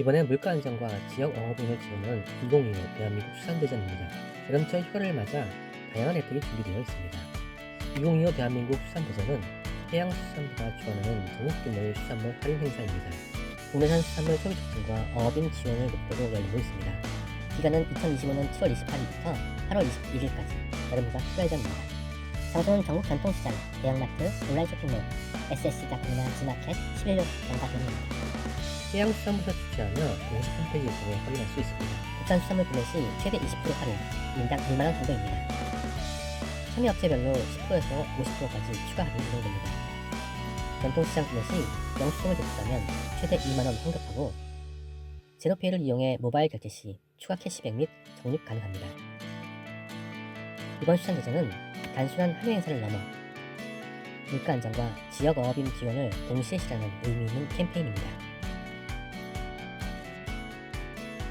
이번엔 물가 안정과 지역 어업인을 지원하는 2025 대한민국 수산대전입니다. 여름철 휴가를 맞아 다양한 혜택이 준비되어 있습니다. 2025 대한민국 수산대전은 해양수산부가 주관하는 전국 규모의 수산물 할인 행사입니다. 국내산 수산물 소비 촉진과 어업인 지원을 목표로 열리고 있습니다. 기간은 2025년 7월 28일부터 8월 21일까지 여름휴가 휴가일전입니다. 장소는 전국 전통시장, 대형마트, 온라인 쇼핑몰, SSC닷컴이나 지마켓 11로 경과점입니다. 해양 수산부에서 주최하며 공식 홈페이지를 통해 확인할 수 있습니다. 국산 수산물 구매 시 최대 20% 할인, 인당 1만원 정도입니다. 참여 업체별로 10%에서 50%까지 추가 할인 진행됩니다. 전통시장 구매 시 영수증을 제출하면 최대 2만원 환급하고 제로페이를 이용해 모바일 결제 시 추가 캐시백 및 적립 가능합니다. 이번 수산대전은 단순한 할인 행사를 넘어 물가 안정과 지역 어업인 지원을 동시에 실현하는 의미 있는 캠페인입니다.